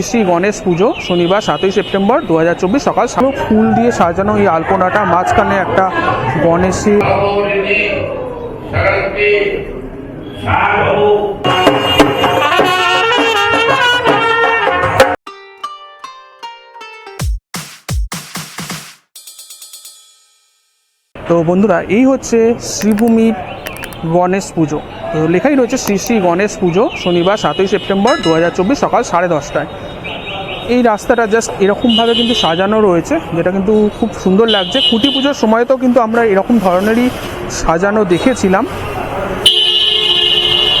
শ্রী গণেশ পুজো, শনিবার সাতই সেপ্টেম্বর দু হাজার চব্বিশ সকাল ফুল দিয়ে সাজানো এই আলপনাটা, মাঝখানে একটা গণেশের তো বন্ধুরা, এই হচ্ছে শ্রীভূমি গণেশ পুজো। লেখাই রয়েছে শ্রী শ্রী গণেশ পুজো, শনিবার সাতই সেপ্টেম্বর দু হাজার চব্বিশ সকাল সাড়ে দশটায়। এই রাস্তাটা জাস্ট এরকমভাবে কিন্তু সাজানো রয়েছে, যেটা কিন্তু খুব সুন্দর লাগছে। খুঁটি পুজোর সময়তেও কিন্তু আমরা এরকম ধরনেরই সাজানো দেখেছিলাম,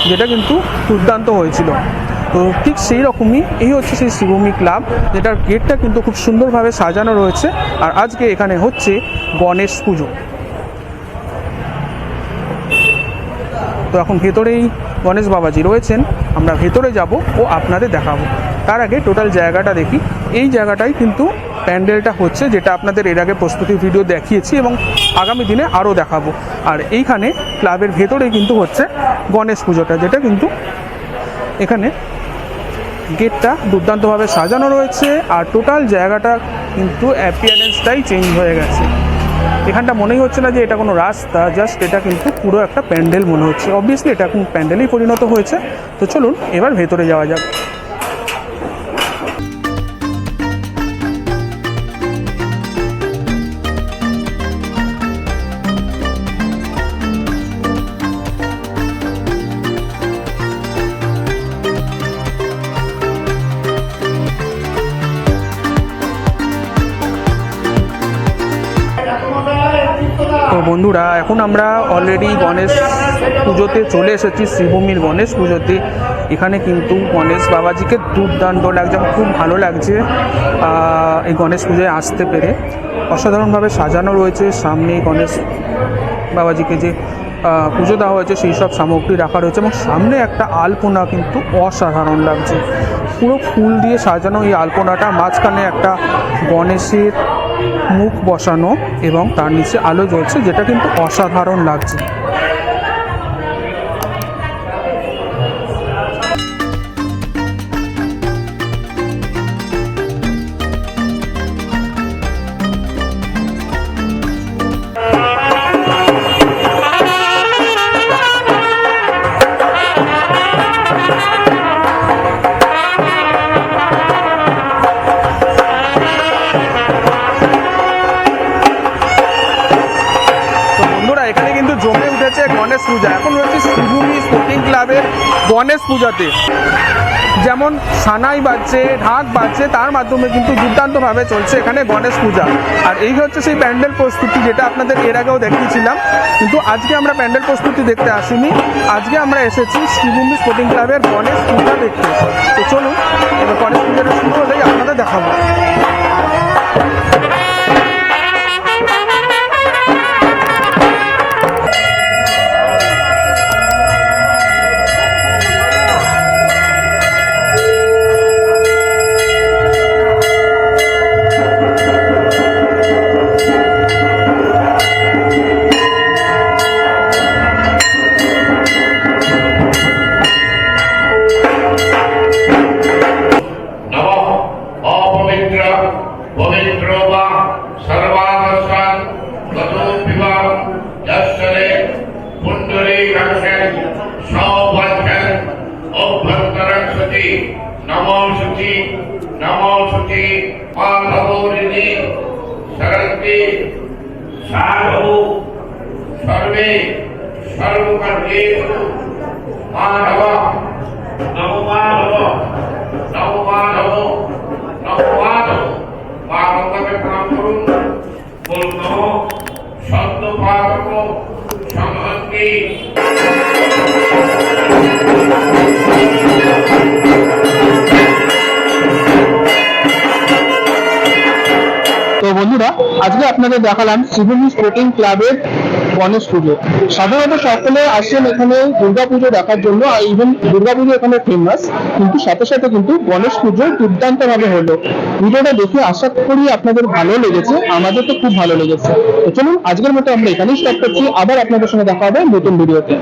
যেটা কিন্তু দুর্দান্ত হয়েছিল। তো ঠিক সেই রকমই এই হচ্ছে সেই শিবভূমি ক্লাব, যেটার গেটটা কিন্তু খুব সুন্দরভাবে সাজানো রয়েছে। আর আজকে এখানে হচ্ছে গণেশ পুজো। তো এখন ভেতরেই গণেশ বাবাজি রয়েছেন, আমরা ভেতরে যাব, ও আপনাদের দেখাবো। তার আগে টোটাল জায়গাটা দেখি। এই জায়গাটাই কিন্তু প্যান্ডেলটা হচ্ছে, যেটা আপনাদের এর আগে প্রস্তুতি ভিডিও দেখিয়েছি এবং আগামী দিনে আরও দেখাবো। আর এইখানে ক্লাবের ভেতরেই কিন্তু হচ্ছে গণেশ পুজোটা, যেটা কিন্তু এখানে গেটটা দুর্দান্তভাবে সাজানো রয়েছে। আর টোটাল জায়গাটা কিন্তু অ্যাপিয়ারেন্সটাই চেঞ্জ হয়ে গেছে। এখানটা মনেই হচ্ছে না যে এটা কোনো রাস্তা জাস্ট এটা কিন্তু পুরো একটা প্যান্ডেল মনে হচ্ছে। অবভিয়াসলি এটা এখন প্যান্ডেলেই পরিণত হয়েছে। তো চলুন, এবার ভেতরে যাওয়া যাক। তো বন্ধুরা, এখন আমরা অলরেডি গণেশ পুজোতে চলে এসেছি, শ্রীভূমির গণেশ পুজোতে। এখানে কিন্তু গণেশ বাবাজিকে দুর্দান্ত লাগছে খুব ভালো লাগছে এই গণেশ পুজোয় আসতে পেরে। অসাধারণভাবে সাজানো রয়েছে, সামনে গণেশ বাবাজিকে যে পুজো দেওয়া হয়েছে, সেই সব সামগ্রী রাখা রয়েছে এবং সামনে একটা আলপনা কিন্তু অসাধারণ লাগছে। পুরো ফুল দিয়ে সাজানো এই আলপনাটা, মাঝখানে একটা গণেশের মুখ বসানো এবং তার নিচে আলো জ্বলছে যেটা কিন্তু অসাধারণ লাগছে। গণেশ পূজা। এখন রয়েছে শ্রীভূমি স্পোর্টিং ক্লাবের গণেশ পূজাতে। যেমন সানাই বাজছে, ঢাক বাজছে, তার মাধ্যমে কিন্তু দুর্দান্তভাবে চলছে এখানে গণেশ পূজা। আর এই হচ্ছে সেই প্যান্ডেল প্রস্তুতি যেটা আপনাদের এর আগেও দেখিয়েছিলাম। কিন্তু আজকে আমরা প্যান্ডেল প্রস্তুতি দেখতে আসিনি। আজকে আমরা এসেছি শ্রীভূমি স্পোর্টিং ক্লাবের গণেশ পূজা দেখতে। তো চলুন, এবার গণেশ পূজাটা শুরু হলেই আপনাদের দেখাবো। नमो शुचि माधवोरिणि सरन्ति साधु सर्वे सर्वकर्मेषु माधव नमो माधव নমো মাধব নমো মাধব মাধবকে প্রণাম করুন বলুন নমো সত্য পারক সংহতি বন্ধুরা, আজকে আপনাদের দেখালাম শিবভূমি স্পোর্টিং ক্লাবের গণেশ পুজো। সাধারণত সকলে আসেন এখানে দুর্গা পুজো দেখার জন্য, আর ইভেন দুর্গা পুজো এখানে ফেমাস কিন্তু সাথে সাথে কিন্তু গণেশ পুজো দুর্দান্ত ভাবে হলো। ভিডিওটা দেখে আশা করি আপনাদের ভালো লেগেছে, আমাদের তো খুব ভালো লেগেছে। চলুন, আজকের মতো আমরা এখানেই স্টপ করছি। আবার আপনাদের সঙ্গে দেখা হবে নতুন ভিডিওতে